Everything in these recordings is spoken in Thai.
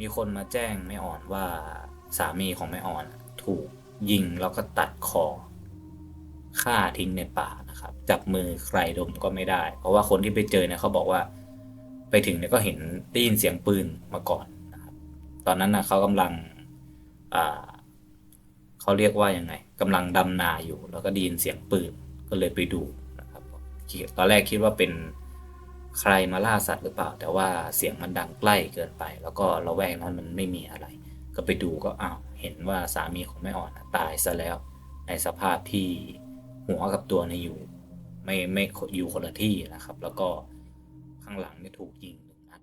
มีคนมาแจ้งแม่อ่อนว่าสามีของแม่อ่อนถูกยิงแล้วก็ตัดคอฆ่าทิ้งในป่านะครับ จับมือใครดมก็ไม่ได้ เพราะว่าคนที่ไปเจอเนี่ยเขาบอกว่า ไปถึงเนี่ยก็เห็นได้ยินเสียงปืนมาก่อนนะครับ ตอนนั้นนะเขากำลังอ่าเขาเรียกว่ายังไงกำลังดำนาอยู่ แล้วก็ได้ยินเสียงปืนก็เลยไปดูนะครับตอนแรกคิดว่าเป็น ใครมาล่าสัตว์หรือเปล่า แต่ว่าเสียงมันดังใกล้เกินไป แล้วก็ระแวกนั้นมันไม่มีอะไร ก็ไปดูก็อ้าวเห็นว่าสามีของแม่อ่อนตายซะแล้ว ในสภาพที่หัวกับตัวเนี่อยู่ ไม่ไม่อยู่คนละที่นะครับ แล้วก็ข้างหลังนี่ถูกยิงหนึ่งนัด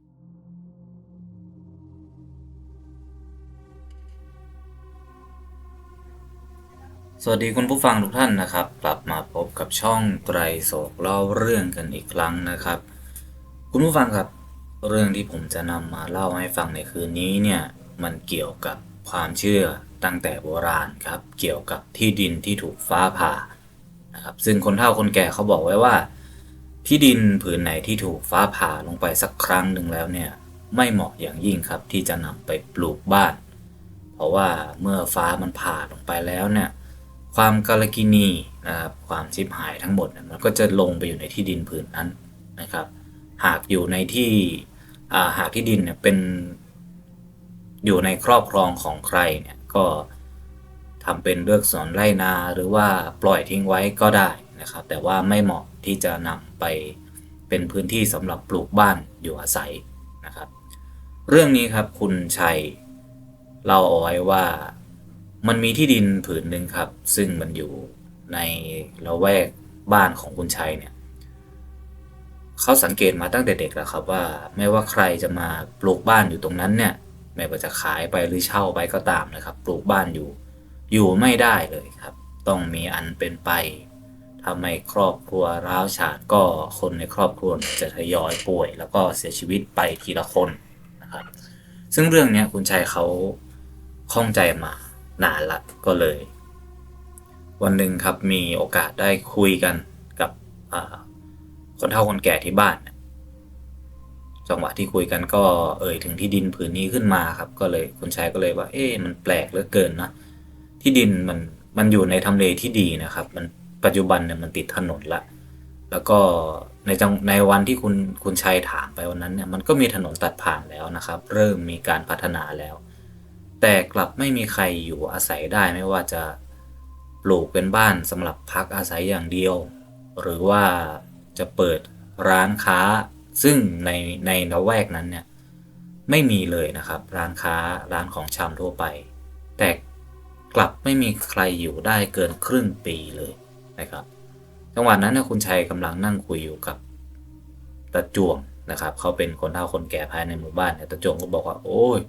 สวัสดีคุณผู้ฟังทุกท่านนะครับ กลับมาพบกับช่องไตรโศกเล่าเรื่องกันอีกครั้งนะครับ คุณผู้ฟังครับ เรื่องที่ผมจะนำมาเล่าให้ฟังในคืนนี้เนี่ยมันเกี่ยวกับความเชื่อตั้งแต่โบราณครับ เกี่ยวกับที่ดินที่ถูกฟ้าผ่านะครับซึ่งคนเฒ่าคนแก่เขาบอกไว้ว่า ที่ดินผืนไหนที่ถูกฟ้าผ่าลงไปสักครั้งหนึ่งแล้วเนี่ยไม่เหมาะอย่างยิ่งครับที่จะนำไปปลูกบ้าน เพราะว่าเมื่อฟ้ามันผ่าลงไปแล้วเนี่ยความกาลกินีนะครับความชิบหายทั้งหมดมันก็จะลงไปอยู่ในที่ดินผืนนั้นนะครับ หากอยู่ในที่หากที่ดินเนี่ยเป็นอยู่ในครอบครองของใครเนี่ยก็ทำเป็นเลือกสวนไร่นาหรือว่าปล่อยทิ้งไว้ก็ได้นะครับ แต่ว่าไม่เหมาะที่จะนำไปเป็นพื้นที่สำหรับปลูกบ้านอยู่อาศัยนะครับ เรื่องนี้ครับคุณชัยเล่าเอาไว้ว่ามันมีที่ดินผืนหนึ่งครับ ซึ่งมันอยู่ในละแวกบ้านของคุณชัยเนี่ย เขาสังเกตมาตั้งแต่เด็กแล้วครับว่าไม่ว่าใครจะมาปลูกบ้านอยู่ตรงนั้นเนี่ยไม่ว่าจะขายไปหรือเช่าไปก็ตามนะครับ ปลูกบ้านอยู่ อยู่ไม่ได้เลยครับ ต้องมีอันเป็นไปทำให้ครอบครัวร้าวฉานก็คนในครอบครัวจะทยอยป่วย แล้วก็เสียชีวิตไปทีละคนนะครับ ซึ่งเรื่องนี้คุณชัยเขาข้องใจมานานละก็เลย วันหนึ่งครับมีโอกาสได้คุยกันกับ คนเฒ่าคนแก่ที่บ้าน จังหวะที่คุยกันก็เอ่ยถึงที่ดินผืนนี้ขึ้นมาครับ ก็เลยคุณชายก็เลยว่า เอ๊ะมันแปลกเหลือเกินนะที่ดินมันมันอยู่ในทำเลที่ดีนะครับ มันปัจจุบันเนี่ยมันติดถนนละแล้วก็ในจังในวันที่คุณคุณชัยถามไปวันนั้นเนี่ยมันก็มีถนนตัดผ่านแล้วนะครับ เริ่มมีการพัฒนาแล้ว แต่กลับไม่มีใครอยู่อาศัยได้ไม่ว่าจะปลูกเป็นบ้านสำหรับพักอาศัยอย่างเดียว หรือว่า จะเปิดร้านค้า ซึ่งในในละแวกนั้นเนี่ยไม่มีเลยนะครับ ร้านค้าร้านของชำทั่วไป แต่กลับไม่มีใครอยู่ได้เกินครึ่งปีเลยนะครับ จังหวะนั้นเนยคุณชัยกำลังนั่งคุยอยู่กับตาจวงนะครับ เขาเป็นคนเฒ่าคนแก่ภายในหมู่บ้านเนี่ยตาจวงก็บอกว่า โอ้ย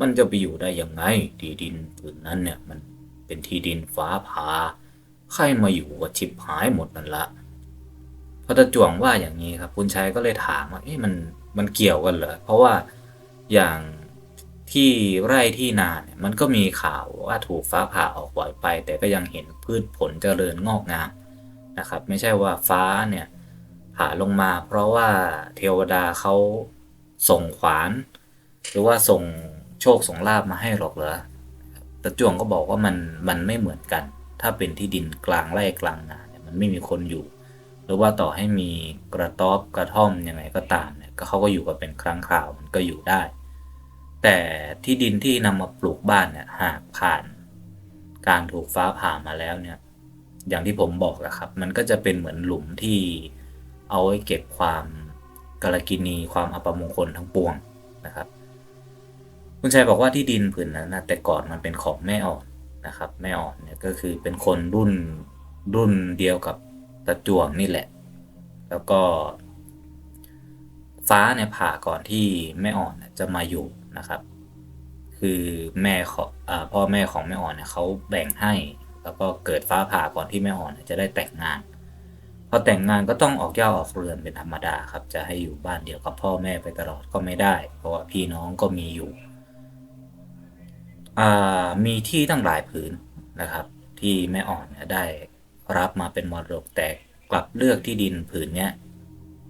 มันจะไปอยู่ได้ยังไงที่ดินผืนนั้นเนี่ยมันเป็นที่ดินฟ้าผ่าใครมาอยู่ก็ชิบหายหมดนั่นละ พอตาจวงว่าอย่างนี้ครับคุณชัยก็เลยถามว่าเอ๊ะมันมันเกี่ยวกันเหรอเพราะว่าอย่างที่ไร่ที่นาเนี่ยมันก็มีข่าวว่าถูกฟ้าผ่าออกบ่อยไป แต่ก็ยังเห็นพืชผลเจริญงอกงามนะครับ ไม่ใช่ว่าฟ้าเนี่ยผ่าลงมา เพราะว่าเทวดาเขาส่งขวาน หรือว่าส่งโชคส่งลาบมาให้หรอกเหรอตาจวงก็บอกว่ามันมันไม่เหมือนกัน ถ้าเป็นที่ดินกลางไร่กลางนาเนี่ยมันไม่มีคนอยู่ รือว่าต่อให้มีกระต๊อบกระท่อมยังไงก็ตามเนี่ยก็เขาก็อยู่กันเป็นครั้งคราวมันก็อยู่ได้ แต่ที่ดินที่นำมาปลูกบ้านเนี่ยหากผ่านการถูกฟ้าผ่ามาแล้วเนี่ย อย่างที่ผมบอกแหละครับ มันก็จะเป็นเหมือนหลุมที่เอาไว้เก็บความกาลกินีความอัปมงคลทั้งปวงนะครับ คุณชัยบอกว่าที่ดินผืนนั้นนะแต่ก่อนมันเป็นของแม่อ่อนนะครับ แม่อ่อนเนี่ยก็คือเป็นคนรุ่นรุ่นเดียวกับตะจวงนี่แหละ แล้วก็ ฟ้าเนี่ยผ่าก่อนที่แม่อ่อนจะมาอยู่นะครับ คือแม่ของอพ่อแม่ของแม่อ่อนเนี่ยเขาแบ่งให้ แล้วก็เกิดฟ้าผ่าก่อนที่แม่อ่อนจะได้แต่งงานพอแต่งงานก็ต้องออกเย่าออกเรือนเป็นธรรมดาครับ จะให้อยู่บ้านเดียวกับพ่อแม่ไปตลอดก็ไม่ได้ เพราะว่าพี่น้องก็มีอยู่มีที่ตั้งหลายผืนนะครับ ที่แม่อ่อนได้รับมาเป็นมรดกแต่ กลับเลือกที่ดินผืนนี้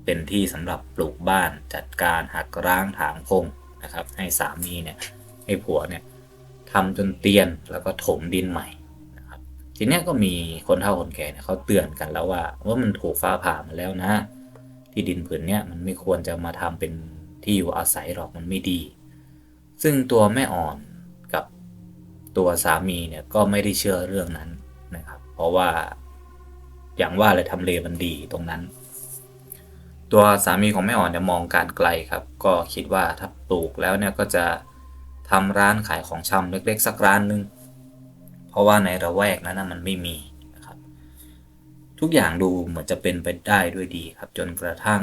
เป็นที่สำหรับปลูกบ้านจัดการหักร้างถางพงนะครับ ให้สามีเนี่ยให้ผัวเนี่ยทำจนเตียนแล้วก็ถมดินใหม่นะครับ ทีนี้ก็มีคนเฒ่าคนแก่เนี่ยเขาเตือนกันแล้วว่าว่ามันถูกฟ้าผ่ามาแล้วนะ ที่ดินผืนเนี้ยมันไม่ควรจะมาทำเป็นที่อยู่อาศัยหรอกมันไม่ดี ซึ่งตัวแม่อ่อนกับตัวสามีเนี่ยก็ไม่ได้เชื่อเรื่องนั้นนะครับ เพราะว่า อย่างว่าเลยทำเลมันดีตรงนั้น ตัวสามีของแม่อ่อนเนี่ยมองการไกลครับ ก็คิดว่าถ้าปลูกแล้วเนี่ยก็จะทำร้านขายของชำเล็กๆ สักร้านหนึง เพราะว่าในระแวกนั้นนะมันไม่มีนะครับ ทุกอย่างดูเหมือนจะเป็นไปได้ด้วยดีครับ จนกระทั่ง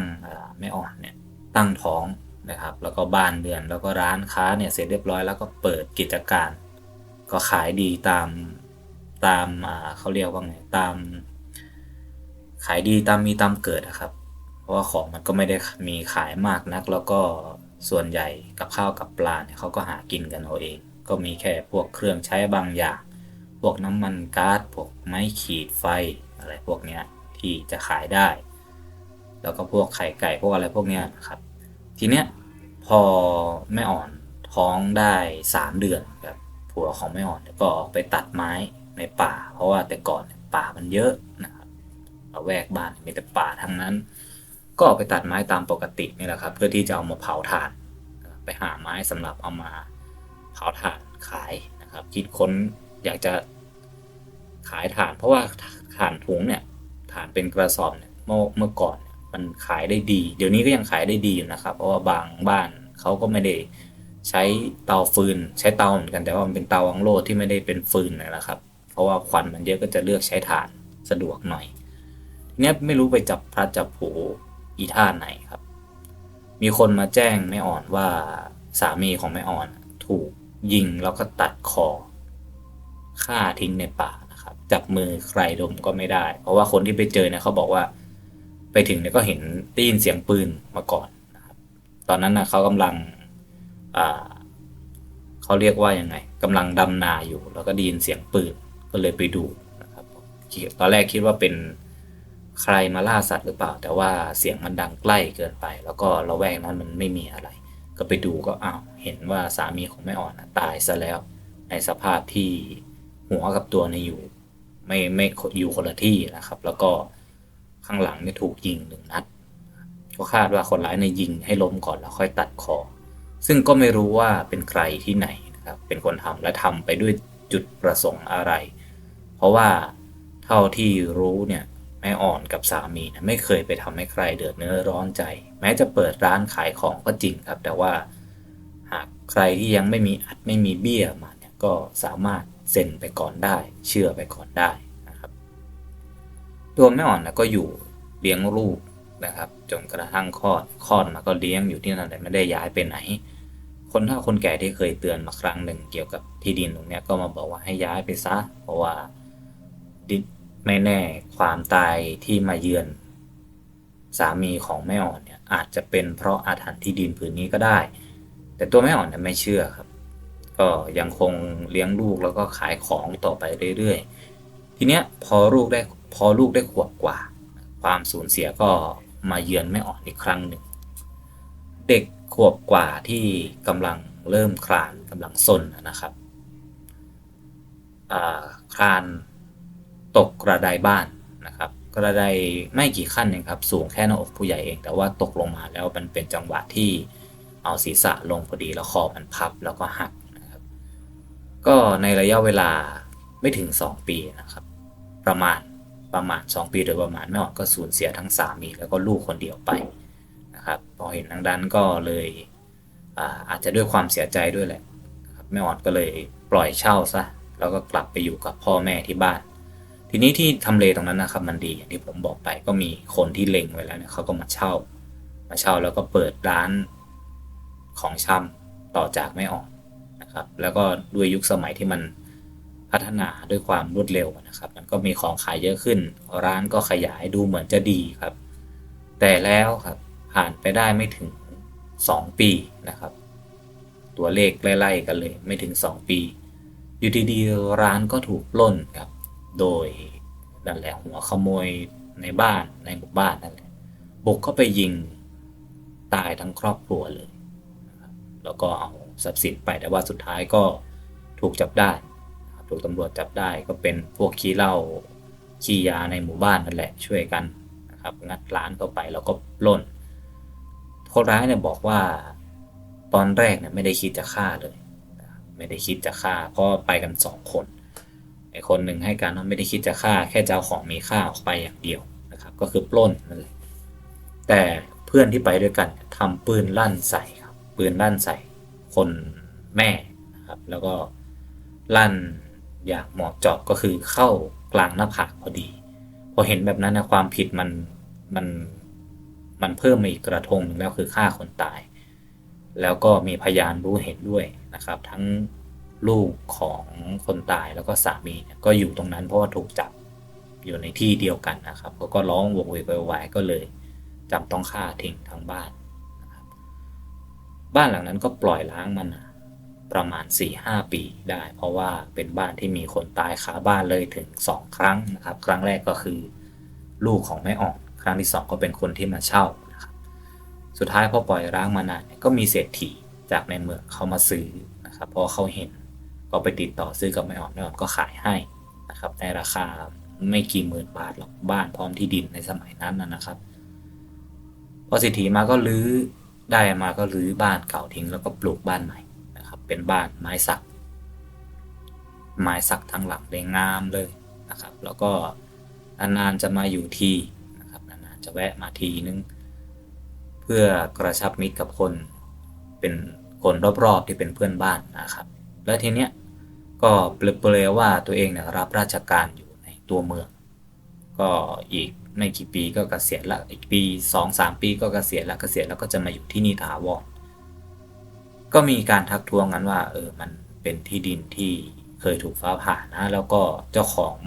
แม่อ่อนเนี่ยตั้งท้องนะครับ แล้วก็บ้านเดือนแล้วก็ร้านค้าเนี่ยเสร็จเรียบร้อยแล้วก็เปิดกิจการ ก็ขายดีตามตามเขาเรียกว่าไงตาม ขายดีตามมีตามเกิดนะครับ เพราะว่าของมันก็ไม่ได้มีขายมากนัก แล้วก็ส่วนใหญ่กับข้าวกับปลาเนี่ยเขาก็หากินกันเอาเอง ก็มีแค่พวกเครื่องใช้บางอย่าง พวกน้ำมันก๊าซพวกไม้ขีดไฟอะไรพวกเนี้ยที่จะขายได้ แล้วก็พวกไข่ไก่พวกอะไรพวกเนี้ยนะครับทีเนี้ยพอแม่อ่อนท้องได้สามเดือนครับผัวของแม่อ่อนก็ออกไปตัดไม้ในป่า เพราะว่าแต่ก่อนป่ามันเยอะนะ ละแวกบ้านมีแต่ป่าทั้งนั้น ก็ไปตัดไม้ตามปกตินี่แหละครับ เพื่อที่จะเอามาเผาถ่าน ไปหาไม้สำหรับเอามาเผาถ่านขายนะครับ คิดค้นอยากจะขายถ่าน เพราะว่าถ่านถุงเนี่ยถ่านเป็นกระสอบเนี่ยเมื่อเมื่อก่อนมันขายได้ดี เดี๋ยวนี้ก็ยังขายได้ดีอยู่นะครับ เพราะว่าบางบ้านเขาก็ไม่ได้ใช้เตาฟืน ใช้เตาเหมือนกันแต่ว่ามันเป็นเตาวังโลที่ไม่ได้เป็นฟืนนะครับ เพราะว่าควันมันเยอะก็จะเลือกใช้ถ่านสะดวกหน่อย เนี่ยไม่รู้ไปจับพลัดจับผูอีท่าไหนครับ มีคนมาแจ้งแม่อ่อนว่าสามีของแม่อ่อนถูกยิงแล้วก็ตัดคอฆ่าทิ้งในป่านะครับ จับมือใครดมก็ไม่ได้ เพราะว่าคนที่ไปเจอเนี่ยเขาบอกว่า ไปถึงเนี่ยก็เห็นได้ยินเสียงปืนมาก่อนนะครับ ตอนนั้นนะเขากำลังอ่าเขาเรียกว่ายังไงกำลังดำนาอยู่ แล้วก็ได้ยินเสียงปืนก็เลยไปดูนะครับตอนแรกคิดว่าเป็น ใครมาล่าสัตว์หรือเปล่า แต่ว่าเสียงมันดังใกล้เกินไป แล้วก็ระแวกนั้นมันไม่มีอะไร ก็ไปดูก็อ้าวเห็นว่าสามีของแม่อ่อนตายซะแล้ว ในสภาพที่หัวกับตัวเนี่อยู่ ไม่ไม่อยู่คนละที่นะครับ แล้วก็ข้างหลังเนี่ยถูกยิงหนึ่งนัดก็คาดว่าคนร้ายเนี่ยยิงให้ล้มก่อนแล้วค่อยตัดคอ ซึ่งก็ไม่รู้ว่าเป็นใครที่ไหนนะครับ เป็นคนทำและทำไปด้วยจุดประสงค์อะไร เพราะว่าเท่าที่รู้เนี่ย แม่อ่อนกับสามีนะไม่เคยไปทำให้ใครเดือดเนื้อร้อนใจ แม้จะเปิดร้านขายของก็จริงครับ แต่ว่าหากใครที่ยังไม่มีอัดไม่มีเบี้ยมาเนี่ยก็สามารถเซ็นไปก่อนได้ เชื่อไปก่อนได้นะครับตัวแม่อ่อนนะก็อยู่เลี้ยงลูกนะครับจนกระทั่งคลอดคลอดมาก็เลี้ยงอยู่ที่นั่นเลยไม่ได้ย้ายไปไหน คนเฒ่าคนแก่ที่เคยเตือนมาครั้งหนึ่งเกี่ยวกับที่ดินตรงนี้ก็มาบอกว่าให้ย้ายไปซะ เพราะว่าดิน ไม่แน่ความตายที่มาเยือน สามีของแม่อ่อนเนี่ยอาจจะเป็นเพราะอาถรรพ์ที่ดินผืนนี้ก็ได้ แต่ตัวแม่อ่อนเนี่ยไม่เชื่อครับ ก็ยังคงเลี้ยงลูกแล้วก็ขายของต่อไปเรื่อยๆ ทีเนี้ยพอลูกได้พอลูกได้ขวบกว่า ความสูญเสียก็มาเยือนแม่อ่อนอีกครั้งหนึ่ง เด็กขวบกว่าที่กำลังเริ่มคลานกำลังซนนะครับคลาน ตกกระไดบ้านนะครับ กระไดไม่กี่ขั้นเองครับ สูงแค่หน้าอกผู้ใหญ่เอง แต่ว่าตกลงมาแล้วมันเป็นจังหวะที่เอาศีรษะลงพอดีแล้วคอมันพับแล้วก็หักนะครับ ก็ในระยะเวลาไม่ถึง 2 ปีนะครับ ประมาณประมาณ 2 ปีโดยประมาณแม่อ่อนก็สูญเสียทั้งสามีแล้วก็ลูกคนเดียวไปนะครับพอเห็นทางด้นก็เลยอาอาจจะด้วยความเสียใจด้วยแหละแม่อ่อนก็เลยปล่อยเช่าซะแล้วก็กลับไปอยู่กับพ่อแม่ที่บ้าน ทีนี้ที่ทำเลตรงนั้นนะครับมันดีอย่างที่ผมบอกไปก็มีคนที่เล็งไว้แล้วเนี่ยเขาก็มาเช่า มาเช่าแล้วก็เปิดร้านของชำต่อจากไม่ออกนะครับ แล้วก็ด้วยยุคสมัยที่มันพัฒนาด้วยความรวดเร็วนะครับ มันก็มีของขายเยอะขึ้น ร้านก็ขยายดูเหมือนจะดีครับ แต่แล้วครับผ่านไปได้ไม่ถึง 2 ปีนะครับ ตัวเลขไล่ๆกันเลย ไม่ถึง 2 ปี อยู่ดีๆร้านก็ถูกปล้นครับ โดยนั่นแหละหัวขโมยในบ้านในหมู่บ้านนั่นแหละบุกเข้าไปยิงตายทั้งครอบครัวเลย แล้วก็เอาทรัพย์สินไปแต่ว่าสุดท้ายก็ถูกจับได้ถูกตำรวจจับได้ก็เป็นพวกขี้เหล้าขี้ยาในหมู่บ้านนั่นแหละช่วยกันนะครับงัดร้านเข้าไปแล้วก็ล้นคนร้ายเนี่ยบอกว่าตอนแรกเนี่ยไม่ได้คิดจะฆ่าเลย ไม่ได้คิดจะฆ่าเพราะไปกันสองคน ไอคนหนึ่งให้การว่าไม่ได้คิดจะฆ่า แค่จะเอาของมีค่าออกไปอย่างเดียวนะครับ ก็คือปล้นนั่นเลยแต่เพื่อนที่ไปด้วยกันทำปืนลั่นใส่ครับ ปืนลั่นใส่ คนแม่นะครับ แล้วก็ลั่นอย่างเหมาะเจาะก็คือเข้ากลางหน้าผากพอดี พอเห็นแบบนั้นนะความผิดมันมันมันเพิ่มมาอีกกระทงหนึ่งแล้วคือฆ่าคนตาย แล้วก็มีพยานรู้เห็นด้วยนะครับ ทั้ง ลูกของคนตายแล้วก็สามีเนี่ยก็อยู่ตรงนั้นเพราะว่าถูกจับอยู่ในที่เดียวกันนะครับเขาก็ร้องโวกเวกโวยวายก็เลยจำต้องฆ่าทิ้งทั้งบ้านนะครับบ้านหลังนั้นก็ปล่อยล้างมันนประมาณ 4-5 ปีได้ เพราะว่าเป็นบ้านที่มีคนตายขาบ้านเลยถึง 2 ครั้งนะครับ ครั้งแรกก็คือลูกของแม่อ่อนครั้งที่ 2 ก็เป็นคนที่มาเช่านะครับสุดท้ายพอปล่อยร้างมานานก็มีเศรษฐีจากในเมืองเขามาซื้อนะครับเพราะเขาเห็น ก็ไปติดต่อซื้อกับแม่อ่อนแม่อ่อนก็ขายให้นะครับในราคาไม่กี่หมื่นบาทหรอกบ้านพร้อมที่ดินในสมัยนั้นนะครับพอเศรษฐีมาก็รื้อได้มาก็รื้อบ้านเก่าทิ้งแล้วก็ปลูกบ้านใหม่นะครับ เป็นบ้านไม้สัก ไม้สักทั้งหลังเลยงามเลยนะครับ แล้วก็นานๆจะมาอยู่ทีนะครับนานๆจะแวะมาทีนึงเพื่อกระชับมิตรกับคนเป็นคนรอบๆที่เป็นเพื่อนบ้านนะครับ แล้วทีเนี้ยก็เปลยๆว่าตัวเองเนี่ยรับราชการอยู่ในตัวเมือง ก็อีกไม่กี่ปีก็เกษียณละอีกปีสองสามปีก็เกษียณละเกษียณแล้วก็จะมาอยู่ที่นี่ถาวรก็มีการทักท้วงกันว่าเออมันเป็นที่ดินที่เคยถูกฟ้าผ่านะ แล้วก็เจ้าของ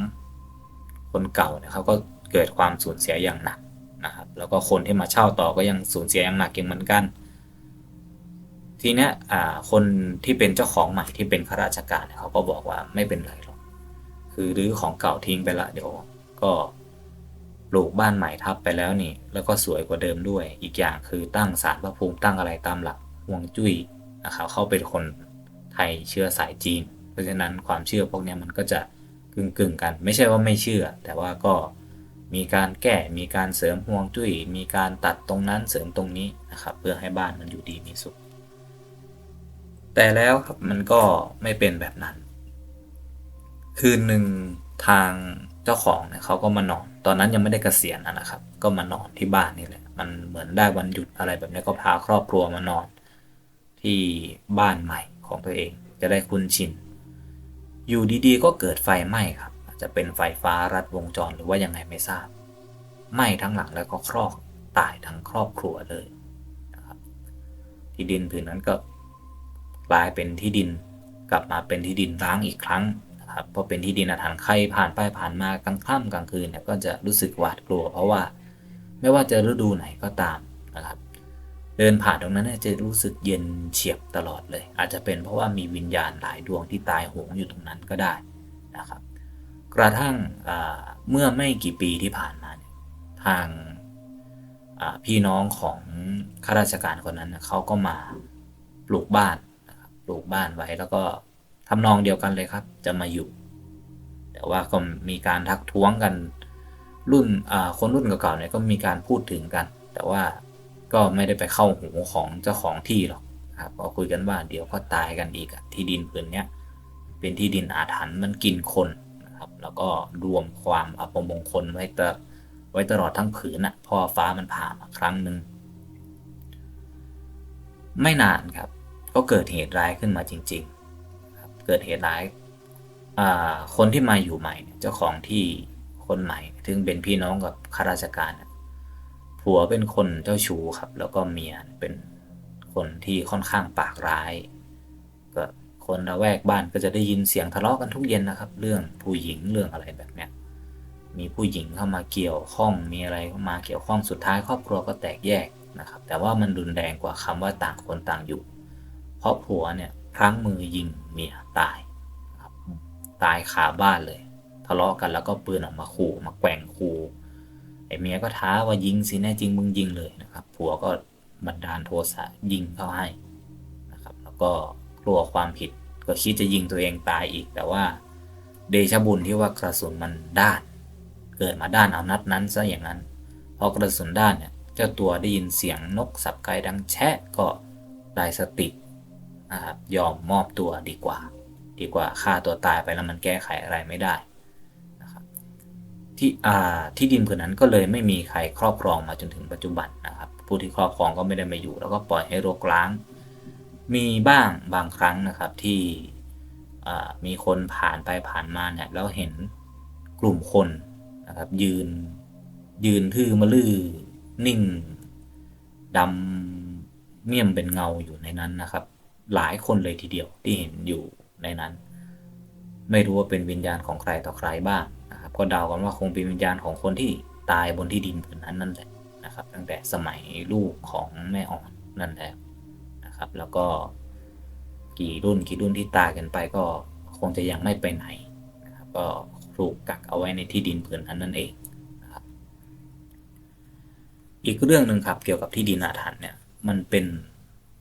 คนเก่าเนี่ยเขาก็เกิดความสูญเสียอย่างหนักนะครับแล้วก็คนที่มาเช่าต่อก็ยังสูญเสียอย่างหนักเองเหมือนกัน ทีเนี้ยคนที่เป็นเจ้าของใหม่ที่เป็นข้าราชการเขาก็บอกว่าไม่เป็นไรหรอก คือรื้อของเก่าทิ้งไปละเดี๋ยวก็ปลูกบ้านใหม่ทับไปแล้วนี่ แล้วก็สวยกว่าเดิมด้วย อีกอย่างคือตั้งศาลพระภูมิตั้งอะไรตามหลักห่วงจุ้ยนะครับเขาเป็นคนไทยเชื้อสายจีน เพราะฉะนั้นความเชื่อพวกนี้มันก็จะกึ่งกึ่งกัน ไม่ใช่ว่าไม่เชื่อ แต่ว่าก็มีการแก้มีการเสริมห่วงจุ้ย มีการตัดตรงนั้นเสริมตรงนี้นะครับ เพื่อให้บ้านมันอยู่ดีมีสุข แต่แล้วครับมันก็ไม่เป็นแบบนั้น คืนหนึ่งทางเจ้าของเนี่ยเขาก็มานอน ตอนนั้นยังไม่ได้เกษียณนะครับ ก็มานอนที่บ้านนี่แหละ มันเหมือนได้วันหยุดอะไรแบบนี้ก็พาครอบครัวมานอน ที่บ้านใหม่ของตัวเอง จะได้คุ้นชิน อยู่ดีๆ ก็เกิดไฟไหม้ครับ อาจจะเป็นไฟฟ้ารัดวงจรหรือว่ายังไงไม่ทราบ ไหม้ทั้งหลังแล้วก็ครอกตายทั้งครอบครัวเลยนะครับที่ดินผืนนั้นก็ ลายเป็นที่ดิน กลับมาเป็นที่ดินร้างอีกครั้งนะครับเพราะเป็นที่ดินอาถรรพ์ใครผ่านไปผ่านมากลางค่ำกลางคืนเนี่ยก็จะรู้สึกหวาดกลัว เพราะว่าไม่ว่าจะฤดูไหนก็ตามนะครับ เดินผ่านตรงนั้นจะรู้สึกเย็นเฉียบตลอดเลย อาจจะเป็นเพราะว่ามีวิญญาณหลายดวงที่ตายโหงอยู่ตรงนั้นก็ได้นะครับ กระทั่งเมื่อไม่กี่ปีที่ผ่านมาทางพี่น้องของข้าราชการคนนั้นเขาก็มาปลูกบ้าน ปลูกบ้านไว้แล้วก็ทำนองเดียวกันเลยครับ จะมาอยู่ แต่ว่าก็มีการทักท้วงกันรุ่นคนรุ่นเก่าๆเนี่ยก็มีการพูดถึงกัน แต่ว่าก็ไม่ได้ไปเข้าหูของเจ้าของที่หรอกครับก็คุยกันว่าเดี๋ยวก็ตายกันอีกที่ดินผืนเนี้ยเป็นที่ดินอาถรรพ์มันกินคนนะครับ แล้วก็รวมความอัปมงคลไว้ตไว้ตลอดทั้งผืนอะเพอฟ้ามันผ่ามาครั้งหนึ่งไม่นานครับ ก็เกิดเหตุร้ายขึ้นมาจริงๆ เกิดเหตุร้าย คนที่มาอยู่ใหม่ เจ้าของที่คนใหม่ซึ่งเป็นพี่น้องกับข้าราชการ ผัวเป็นคนเจ้าชู้ครับ แล้วก็เมียเป็นคนที่ค่อนข้างปากร้าย ก็คนระแวกบ้านก็จะได้ยินเสียงทะเลาะกันทุกเย็นนะครับ เรื่องผู้หญิงเรื่องอะไรแบบเนี้ย มีผู้หญิงเข้ามาเกี่ยวข้อง มีอะไรเข้ามาเกี่ยวข้อง สุดท้ายครอบครัวก็แตกแยกนะครับ แต่ว่ามันรุนแรงกว่าคำว่าต่างคนต่างอยู่ เพราะผัวเนี่ยพลั้งมือยิงเมียตายตายคาบ้านเลย ทะเลาะกันแล้วก็ปืนออกมาขู่มาแกว่งขู่ไอ้เมียก็ท้าว่ายิงสิแน่จริงมึงยิงเลยนะครับผัวก็บันดาลโทสะยิงเข้าให้นะครับ แล้วก็กลัวความผิดก็คิดจะยิงตัวเองตายอีก แต่ว่าเดชะบุญที่ว่ากระสุนมันด้าน เกิดมาด้านเอานัดนั้นซะอย่างนั้น พอกระสุนด้านเนี่ยเจ้าตัวได้ยินเสียงนกสับไก่ดังแชะก็ได้สติ นะครับยอมมอบตัวดีกว่า ดีกว่าฆ่าตัวตายไปแล้วมันแก้ไขอะไรไม่ได้นะครับที่อ่าที่ดินผืนนั้นก็เลยไม่มีใครครอบครองมาจนถึงปัจจุบันนะครับ ผู้ที่ครอบครองก็ไม่ได้มาอยู่ แล้วก็ปล่อยให้รกร้าง มีบ้างบางครั้งนะครับที่มีคนผ่านไปผ่านมาเนี่ยแล้วเห็นกลุ่มคนนะครับยืนยืนทื่อมะลือนิ่งดำเมี่ยมเป็นเงาอยู่ในนั้นนะครับ หลายคนเลยทีเดียวที่เห็นอยู่ในนั้น ไม่รู้ว่าเป็นวิญญาณของใครต่อใครบ้างนะครับก็เดากันว่าคงเป็นวิญญาณของคนที่ตายบนที่ดินผืนนั้นนั่นแหละนะครับ ตั้งแต่สมัยลูกของแม่อ่อนนั่นแหละนะครับ แล้วก็กี่รุ่นกี่รุ่นที่ตายกันไปก็คงจะยังไม่ไปไหนนะครับก็ถูกกักเอาไว้ในที่ดินผืนนั้นนั่นเองนะครับอีกเรื่องหนึ่งครับเกี่ยวกับที่ดินอาถรรพ์เนี่ยมันเป็น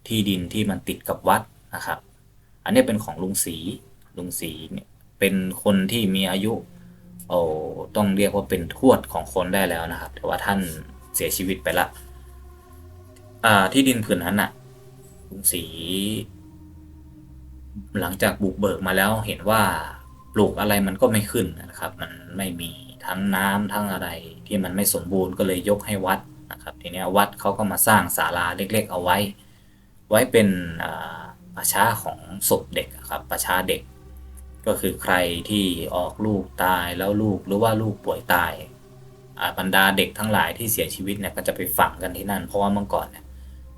ที่ดินที่มันติดกับวัดนะครับ อันนี้เป็นของลุงศรีลุงศรีเนี่ยเป็นคนที่มีอายุโอ้ต้องเรียกว่าเป็นทวดของคนได้แล้วนะครับ แต่ว่าท่านเสียชีวิตไปละอ่าที่ดินผืนนั้นน่ะลุงศรีหลังจากบุกเบิกมาแล้วเห็นว่าปลูกอะไรมันก็ไม่ขึ้นนะครับ มันไม่มีทั้งน้ำทั้งอะไรที่มันไม่สมบูรณ์ก็เลยยกให้วัดนะครับ ทีนี้วัดเขาก็มาสร้างศาลาเล็ก ๆ เอาไว้ ไว้เป็นประชาของศพเด็กครับประชาเด็ก ก็คือใครที่ออกลูกตายแล้วลูกหรือว่าลูกป่วยตายบรรดาเด็กทั้งหลายที่เสียชีวิตเนี่ยก็จะไปฝังกันที่นั่น เพราะว่าเมื่อก่อนเนี่ย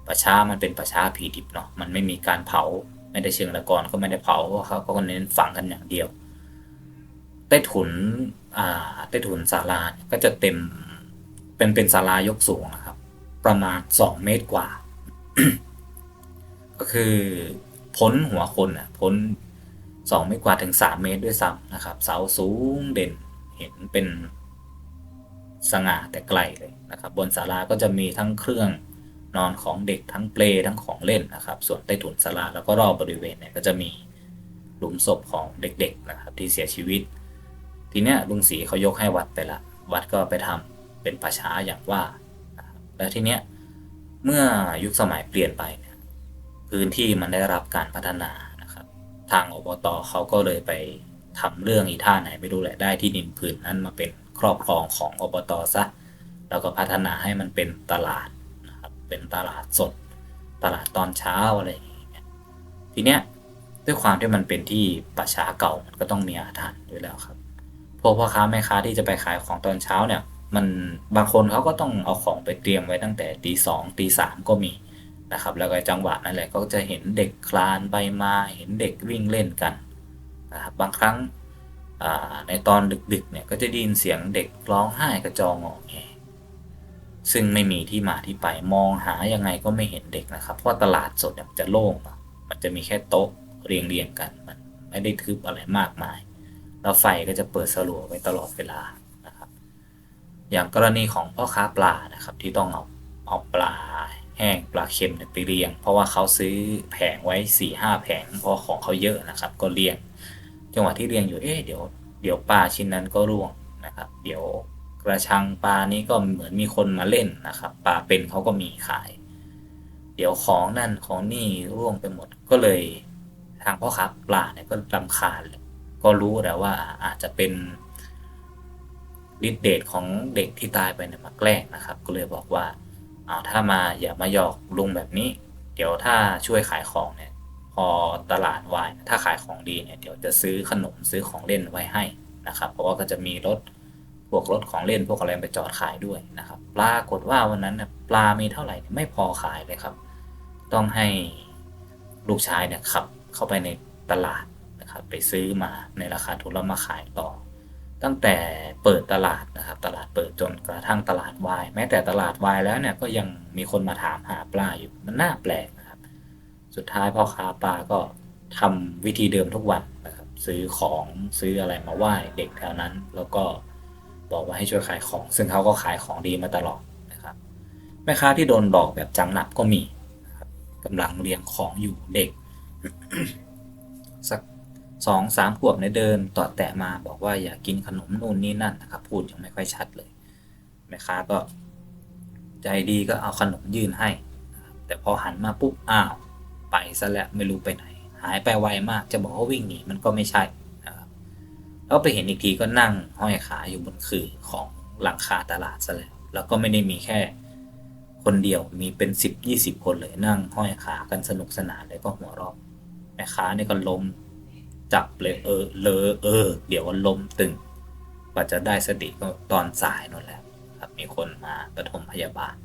ประชามันเป็นประชาผีดิบเนาะมันไม่มีการเผาไม่ได้เชิงตะกอนก็ไม่ได้เผาเพราะเขาก็เน้นฝังกันอย่างเดียวใต้ถุนอ่าใต้ถุนศาลาก็จะเต็มเป็นเป็นศาลายกสูงนะครับ ประมาณ2เมตรกว่า ก็คือพ้นหัวคนอะพ้น2เมตรกว่าถึง3เมตรด้วยซ้ำนะครับ เสาสูงเด่นเห็นเป็นสง่าแต่ไกลเลยนะครับ บนศาลาก็จะมีทั้งเครื่องนอนของเด็กทั้งเปลทั้งของเล่นนะครับ ส่วนใต้ถุนศาลาแล้วก็รอบบริเวณเนี่ยก็จะมีหลุมศพของเด็กๆนะครับ ที่เสียชีวิต ทีเนี้ยลุงศรีเขายกให้วัดไปละ วัดก็ไปทำเป็นป่าช้าอย่างว่าแล้วทีเนี้ยเมื่อยุคสมัยเปลี่ยนไป พื้นที่มันได้รับการพัฒนานะครับ ทางอบตเขาก็เลยไปทำเรื่องอีท่าไหนไม่รู้แหละได้ที่ดินผืนนั้นมาเป็นครอบครองของอบตซะแล้วก็พัฒนาให้มันเป็นตลาดนะครับเป็นตลาดสด ตลาดตอนเช้าอะไรอย่างเงี้ยทีเนี้ยด้วยความที่มันเป็นที่ป่าช้าเก่ามันก็ต้องมีอาถรรพ์ด้วยแล้วครับพวกพ่อค้าแม่ค้าที่จะไปขายของตอนเช้าเนี่ย มันบางคนเขาก็ต้องเอาของไปเตรียมไว้ตั้งแต่ตีสองตีสามก็มี นะครับ แล้วก็จังหวะนั่นแหละก็จะเห็นเด็กคลานไปมาเห็นเด็กวิ่งเล่นกันนะครับบางครั้งในตอนดึกๆเนี่ยก็จะได้ยินเสียงเด็กร้องไห้กระจองงอแงซึ่งไม่มีที่มาที่ไปมองหายังไงก็ไม่เห็นเด็กนะครับ เพราะตลาดสดมันจะโล่งมันจะมีแค่โต๊ะเรียงเรียงกัน มันไม่ได้ทึบอะไรมากมาย แล้วไฟก็จะเปิดสลัวไว้ตลอดเวลานะครับ อย่างกรณีของพ่อค้าปลานะครับ ที่ต้องเอาเอาปลา แห้งปลาเค็มไปเรียง เพราะว่าเขาซื้อแผงไว้4ี่ห้าแผงเพราะของเขาเยอะนะครับ ก็เรียง จังหวะที่เรียงอยู่เอ๊ะเดี๋ยวเดี๋ยวปลาชิ้นนั้นก็ร่วงนะครับ เดี๋ยวกระชังปลานี้ก็เหมือนมีคนมาเล่นนะครับปลาเป็นเขาก็มีขาย เดี๋ยวของนั่นของนี่ร่วงไปหมดก็เลยทางพ่อค้าปลาเนี่ยก็รำคาญเลยก็รู้แต่ว่าอาจจะเป็นฤทธิ์เดชของเด็กที่ตายไปเนี่ยมาแกล้งนะครับ ก็เลยบอกว่า อาถ้ามาอย่ามาหยอกลุงแบบนี้ เดี๋ยวถ้าช่วยขายของเนี่ย พอตลาดวายถ้าขายของดีเนี่ยเดี๋ยวจะซื้อขนมซื้อของเล่นไว้ให้นะครับ เพราะว่าก็จะมีรถพวกรถของเล่นพวกอะไรไปจอดขายด้วยนะครับ ปรากฏว่าวันนั้นเนี่ยปลามีเท่าไหร่ไม่พอขายเลยครับ ต้องให้ลูกชายเนี่ยขับเข้าไปในตลาดนะครับ ไปซื้อมาในราคาถูกแล้วมาขายต่อ ตั้งแต่เปิดตลาดนะครับ ตลาดเปิดจนกระทั่งตลาดวายแม้แต่ตลาดวายแล้วเนี่ยก็ยังมีคนมาถามหาปลาอยู่มันน่าแปลกนะครับ สุดท้ายพ่อค้าปลาก็ทำวิธีเดิมทุกวันนะครับ ซื้อของซื้ออะไรมาไหว้เด็กแถวนั้น แล้วก็บอกว่าให้ช่วยขายของ ซึ่งเขาก็ขายของดีมาตลอดนะครับแม่ค้าที่โดนหลอกแบบจังหนักก็มีนะครับกำลังเรียงของอยู่เด็ก สัก สองสามขวบเนี่ยเดินต่อแตะมาบอกว่าอยากกินขนมนู่นนี่นั่นนะครับ พูดยังไม่ค่อยชัดเลยแม่ค้าก็ใจดีก็เอาขนมยื่นให้ แต่พอหันมาปุ๊บอ้าวไปซะแล้วไม่รู้ไปไหน หายไปไวมากจะบอกว่าวิ่งหนีมันก็ไม่ใช่นะครับแล้วไปเห็นอีกทีก็นั่งห้อยขาอยู่บนคือของหลังคาตลาดซะแล้วแล้วก็ไม่ได้มีแค่คนเดียวมีเป็นสิบยี่สิบคนเลยนั่งห้อยขากันสนุกสนานเลยก็หัวเราะแม่ค้านี่ก็ล้ม จับเลยเออเลอเออ เดี๋ยวลมตึงกว่าจะได้สติก็ตอนสายนั่นแหละครับมีคนมาปฐมพยาบาล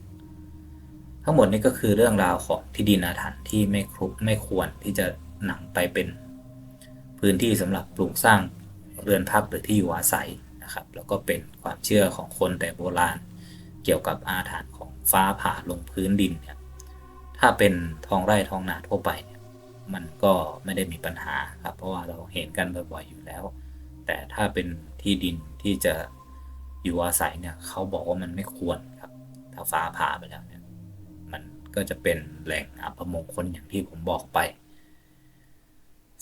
ทั้งหมดนี้ก็คือเรื่องราวของที่ดินอาถรรพ์ที่ไม่ครุไม่ควรที่จะนำไปเป็นพื้นที่สำหรับปลูกสร้างเรือนพักหรือที่อยู่อาศัยนะครับ แล้วก็เป็นความเชื่อของคนแต่โบราณ เกี่ยวกับอาถรรพ์ของฟ้าผ่าลงพื้นดินเนี่ยถ้าเป็นทองไร่ทองนาทั่วไปเนี่ย มันก็ไม่ได้มีปัญหาครับ เพราะว่าเราเห็นกันบ่อยๆอยู่แล้ว แต่ถ้าเป็นที่ดินที่จะอยู่อาศัยเนี่ยเขาบอกว่ามันไม่ควรครับ ถ้าฟ้าผ่าไปแล้วเนี่ย มันก็จะเป็นแหล่งอัปมงคลอย่างที่ผมบอกไป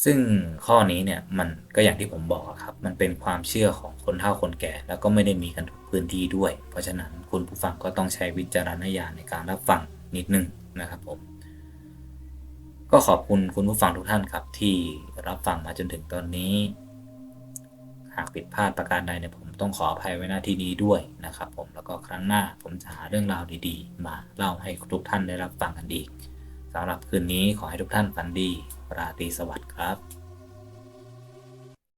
ซึ่งข้อนี้เนี่ยมันก็อย่างที่ผมบอกครับ มันเป็นความเชื่อของคนเฒ่าคนแก่ แล้วก็ไม่ได้มีกันทุกพื้นที่ด้วย เพราะฉะนั้นคุณผู้ฟังก็ต้องใช้วิจารณญาณในการรับฟังนิดนึงนะครับผม ก็ขอบคุณคุณผู้ฟังทุกท่านครับ ที่รับฟังมาจนถึงตอนนี้ หากผิดพลาดประการใดเนี่ยผมต้องขออภัยไว้หน้าที่นี้ด้วยนะครับผมแล้วก็ครั้งหน้าผมจะหาเรื่องราวดีๆ มาเล่าให้ทุกท่านได้รับฟังกันอีกสำหรับคืนนี้ขอให้ทุกท่านฝันดี ราตรีสวัสดิ์ครับ